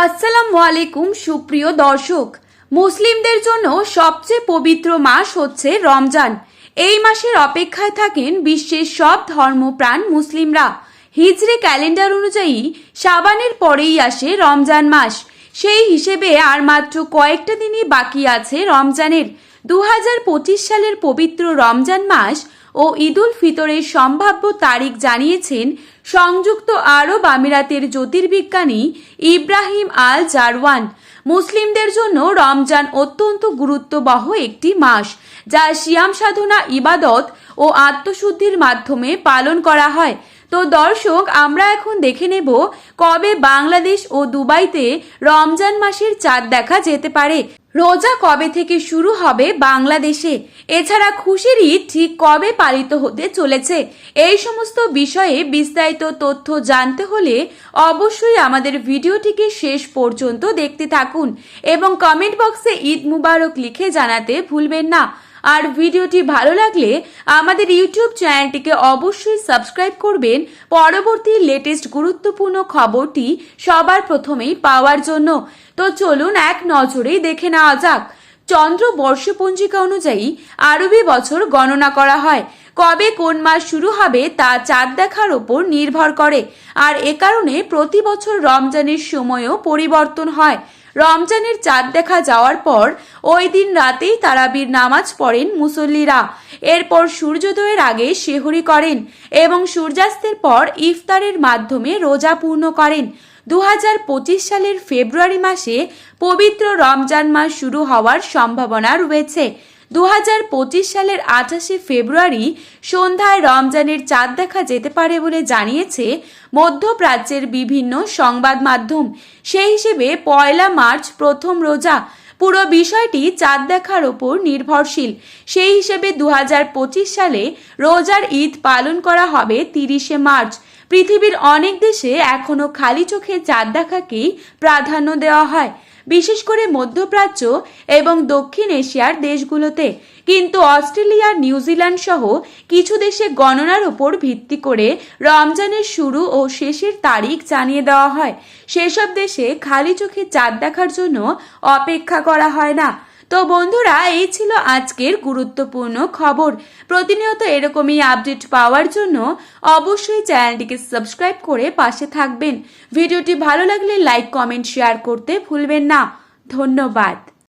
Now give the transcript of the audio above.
আসসালামু আলাইকুম, সুপ্রিয় দর্শক। মুসলিমদের জন্য সবচেয়ে পবিত্র মাস হচ্ছে রমজান। এই মাসের অপেক্ষায় থাকেন বিশ্বের সব ধর্মপ্রাণ মুসলিমরা। হিজরি ক্যালেন্ডার অনুযায়ী সাবানের পরেই আসে রমজান মাস। সেই হিসেবে আর মাত্র কয়েকটা দিনই বাকি আছে রমজানের। দু হাজার পঁচিশ সালের পবিত্র রমজান মাস ও ঈদুল ফিতরের সম্ভাব্য তারিখ জানিয়েছেন সংযুক্ত আরব আমিরাতের জ্যোতির্বিজ্ঞানী ইব্রাহিম আল জারওয়ান। মুসলিমদের জন্য রমজান অত্যন্ত গুরুত্ববহ একটি মাস, যা সিয়াম সাধনা, ইবাদত ও আত্মশুদ্ধির মাধ্যমে পালন করা হয়। তো দর্শক, আমরা এখন দেখে নেব কবে বাংলাদেশ ও দুবাইতে রমজান মাসের চাঁদ দেখা যেতে পারে। রোজা কবে থেকে শুরু হবে বাংলাদেশে? এছাড়া খুশির ঈদ ঠিক কবে পালিত হতে চলেছে? এই সমস্ত বিষয়ে বিস্তারিত তথ্য জানতে হলে অবশ্যই আমাদের ভিডিওটিকে শেষ পর্যন্ত দেখতে থাকুন এবং কমেন্ট বক্সে ঈদ মুবারক লিখে জানাতে ভুলবেন না। আর ভিডিওটি ভালো লাগলে আমাদের ইউটিউব চ্যানেলটিকে অবশ্যই সাবস্ক্রাইব করবেন। পরবর্তী লেটেস্ট গুরুত্বপূর্ণ খবরটি সবার প্রথমেই পাওয়ার জন্য। তো চলুন এক নজরেই দেখে নেওয়া যাক। চন্দ্র বর্ষপঞ্জিকা অনুযায়ী আরবি বছর গণনা করা হয়। কবে কোন মাস শুরু হবে তা চাঁদ দেখার ওপর নির্ভর করে। আর এ কারণে প্রতি বছর রমজানের সময়ও পরিবর্তন হয়। রমজানের চাঁদ দেখা যাওয়ার পর ওই দিন রাতেই তারাবির নামাজ পড়েন মুসল্লিরা। এরপর সূর্যোদয়ের আগে শেহরি করেন এবং সূর্যাস্তের পর ইফতারের মাধ্যমে রোজা পূর্ণ করেন। দু হাজার পঁচিশ সালের ফেব্রুয়ারি মাসে পবিত্র রমজান মাস শুরু হওয়ার সম্ভাবনা রয়েছে। দু হাজার পঁচিশ সালের আঠাশে ফেব্রুয়ারি সন্ধ্যায় রমজানের চাঁদ দেখা যেতে পারে বলে জানিয়েছে মধ্যপ্রাচ্যের বিভিন্ন সংবাদ মাধ্যম। সেই হিসেবে পয়লা মার্চ প্রথম রোজা। পুরো বিষয়টি চাঁদ দেখার ওপর নির্ভরশীল। সেই হিসেবে দু হাজার পঁচিশ সালে রোজার ঈদ পালন করা হবে তিরিশে মার্চ। পৃথিবীর অনেক দেশে এখনও খালি চোখে চাঁদ দেখাকেই প্রাধান্য দেওয়া হয়। বিশেষ করে মধ্যপ্রাচ্য এবং দক্ষিণ এশিয়ার দেশগুলোতে। কিন্তু অস্ট্রেলিয়া নিউজিল্যান্ড সহ কিছু দেশে গণনার উপর ভিত্তি করে রমজানের শুরু ও শেষের তারিখ জানিয়ে দেওয়া হয়। সেসব দেশে খালি চোখে চাঁদ দেখার জন্য অপেক্ষা করা হয় না। তো বন্ধুরা, এই ছিল আজকের গুরুত্বপূর্ণ খবর। প্রতিনিয়ত এরকমই আপডেট পাওয়ার জন্য অবশ্যই চ্যানেলটিকে সাবস্ক্রাইব করে পাশে থাকবেন। ভিডিওটি ভালো লাগলে লাইক, কমেন্ট, শেয়ার করতে ভুলবেন না। ধন্যবাদ।